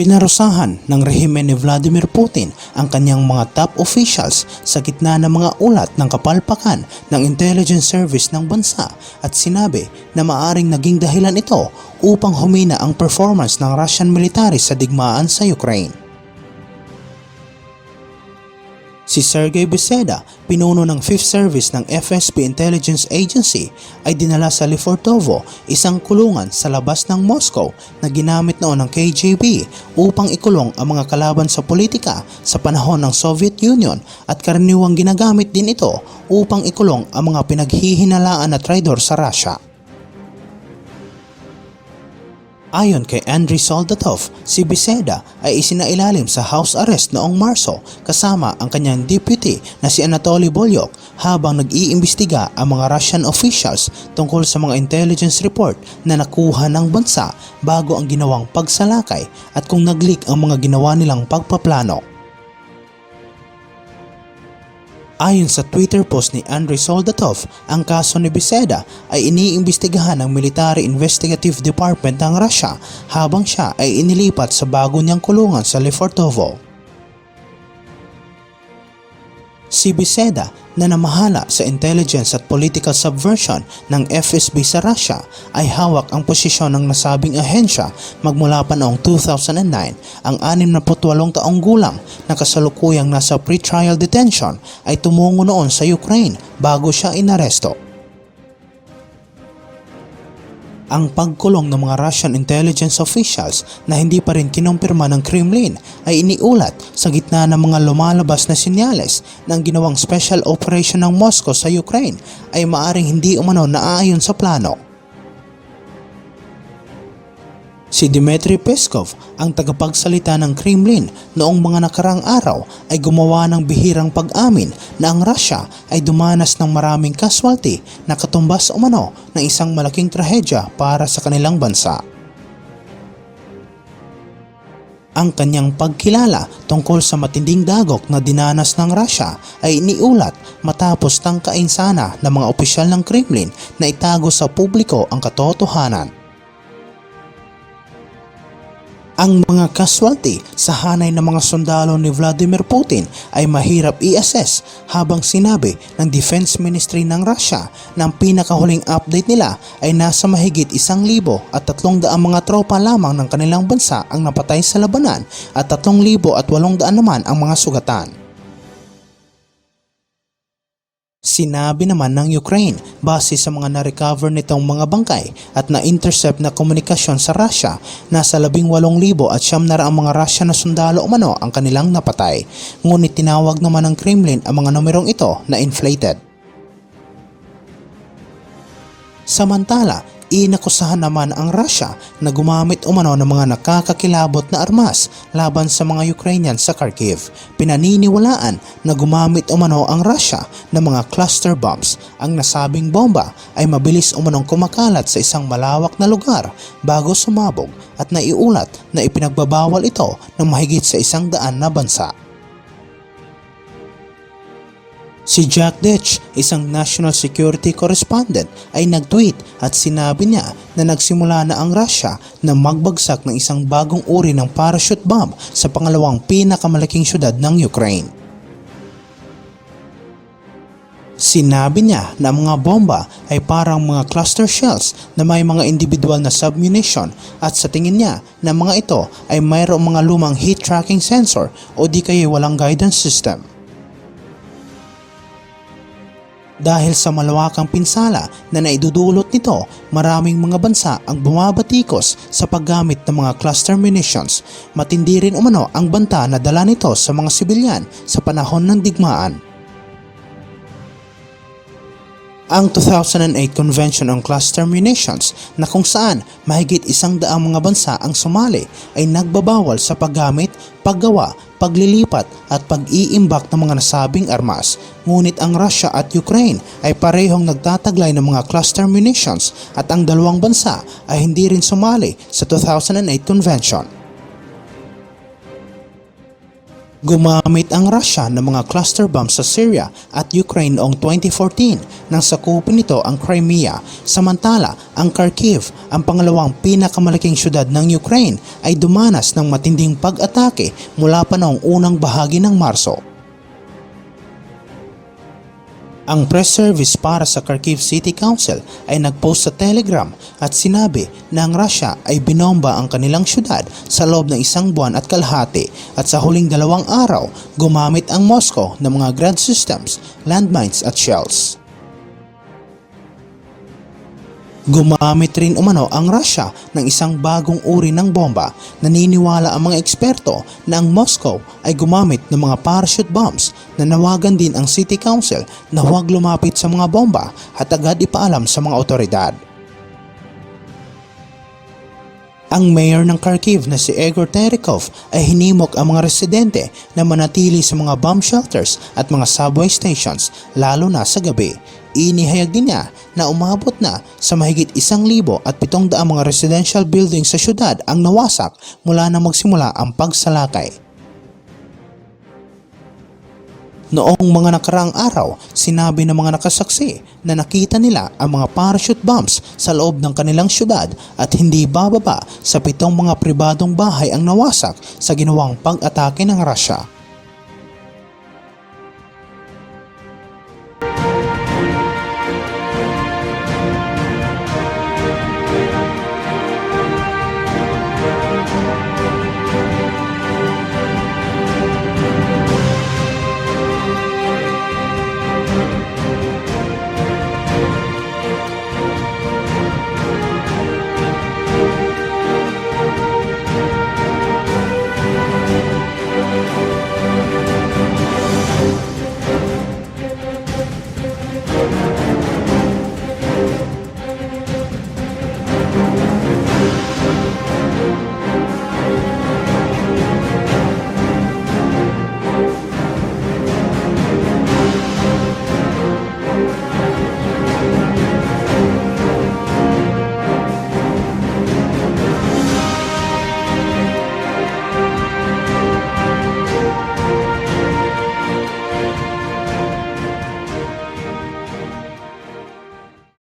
Pinarusahan ng rehimen ni Vladimir Putin ang kanyang mga top officials sa gitna ng mga ulat ng kapalpakan ng intelligence service ng bansa at sinabi na maaring naging dahilan ito upang humina ang performance ng Russian military sa digmaan sa Ukraine. Si Sergey Beseda, pinuno ng 5th Service ng FSB Intelligence Agency, ay dinala sa Lefortovo, isang kulungan sa labas ng Moscow na ginamit noon ng KGB upang ikulong ang mga kalaban sa politika sa panahon ng Soviet Union at karaniwang ginagamit din ito upang ikulong ang mga pinaghihinalaan na traidor sa Russia. Ayon kay Andriy Soldatov, si Biseda ay isinailalim sa house arrest noong Marso kasama ang kanyang deputy na si Anatoly Bolyok habang nag-iimbestiga ang mga Russian officials tungkol sa mga intelligence report na nakuha ng bansa bago ang ginawang pagsalakay at kung nag-leak ang mga ginawa nilang pagpaplano. Ayon sa Twitter post ni Andrei Soldatov, ang kaso ni Biseda ay iniimbestigahan ng Military Investigative Department ng Russia habang siya ay inilipat sa bago niyang kulungan sa Lefortovo. Si Biseda na namahala sa intelligence at political subversion ng FSB sa Russia ay hawak ang posisyon ng nasabing ahensya magmula pa noong 2009. Ang 68 taong gulang na kasalukuyang nasa pre-trial detention ay tumungo noon sa Ukraine bago siya inaresto. Ang pagkulong ng mga Russian intelligence officials na hindi pa rin kinumpirma ng Kremlin ay iniulat sa gitna ng mga lumalabas na sinyales ng ginawang special operation ng Moscow sa Ukraine ay maaring hindi umano naaayon sa plano. Si Dmitry Peskov, ang tagapagsalita ng Kremlin noong mga nakarang araw ay gumawa ng bihirang pag-amin na ang Russia ay dumanas ng maraming casualty na katumbas umano ng isang malaking trahedya para sa kanilang bansa. Ang kanyang pagkilala tungkol sa matinding dagok na dinanas ng Russia ay iniulat matapos tangkain sana ng mga opisyal ng Kremlin na itago sa publiko ang katotohanan. Ang mga casualty sa hanay ng mga sundalo ni Vladimir Putin ay mahirap i-assess habang sinabi ng Defense Ministry ng Russia na ang pinakahuling update nila ay nasa mahigit isang libo at tatlong daang mga tropa lamang ng kanilang bansa ang napatay sa labanan at tatlong libo at walong daan naman ang mga sugatan. Sinabi naman ng Ukraine base sa mga na-recover nitong mga bangkay at na-intercept na komunikasyon sa Russia na sa 18,000 at siyam na raang mga Russia na sundalo umano ang kanilang napatay. Ngunit tinawag naman ng Kremlin ang mga numerong ito na inflated. Samantala, inakusahan naman ang Russia na gumamit umano ng mga nakakakilabot na armas laban sa mga Ukrainian sa Kharkiv. Pinaniniwalaan na gumamit umano ang Russia ng mga cluster bombs. Ang nasabing bomba ay mabilis umanong kumakalat sa isang malawak na lugar bago sumabog at naiulat na ipinagbabawal ito ng mahigit sa isang daan na bansa. Si Jack Ditch, isang national security correspondent, ay nag-tweet at sinabi niya na nagsimula na ang Russia na magbagsak ng isang bagong uri ng parachute bomb sa pangalawang pinakamalaking syudad ng Ukraine. Sinabi niya na mga bomba ay parang mga cluster shells na may mga individual na submunition at sa tingin niya na mga ito ay mayroong mga lumang heat tracking sensor o di kaya walang guidance system. Dahil sa malawakang pinsala na naidudulot nito, maraming mga bansa ang bumabatikos sa paggamit ng mga cluster munitions. Matindi rin umano ang banta na dala nito sa mga sibilyan sa panahon ng digmaan. Ang 2008 Convention on Cluster Munitions na kung saan mahigit isang daang mga bansa ang sumali ay nagbabawal sa paggamit, paggawa, paglilipat at pag-iimbak ng mga nasabing armas. Ngunit ang Russia at Ukraine ay parehong nagtataglay ng mga cluster munitions at ang dalawang bansa ay hindi rin sumali sa 2008 Convention. Gumamit ang Russia ng mga cluster bombs sa Syria at Ukraine noong 2014 nang sakupin nito ang Crimea. Samantala, ang Kharkiv, ang pangalawang pinakamalaking syudad ng Ukraine, ay dumanas ng matinding pag-atake mula pa noong unang bahagi ng Marso. Ang press service para sa Kharkiv City Council ay nagpost sa Telegram at sinabi na ang Russia ay binomba ang kanilang syudad sa loob ng isang buwan at kalahati at sa huling dalawang araw gumamit ang Moscow ng mga ground systems, landmines at shells. Gumamit rin umano ang Russia ng isang bagong uri ng bomba. Naniniwala ang mga eksperto na ang Moscow ay gumamit ng mga parachute bombs na nawagan din ang City Council na huwag lumapit sa mga bomba at agad ipaalam sa mga otoridad. Ang mayor ng Kharkiv na si Egor Terikov ay hinimok ang mga residente na manatili sa mga bomb shelters at mga subway stations lalo na sa gabi. Inihayag din niya na umabot na sa mahigit isang libo at pitong daang mga residential buildings sa syudad ang nawasak mula na magsimula ang pagsalakay. Noong mga nakaraang araw, sinabi ng mga nakasaksi na nakita nila ang mga parachute bombs sa loob ng kanilang syudad at hindi bababa sa pitong mga pribadong bahay ang nawasak sa ginawang pag-atake ng Russia.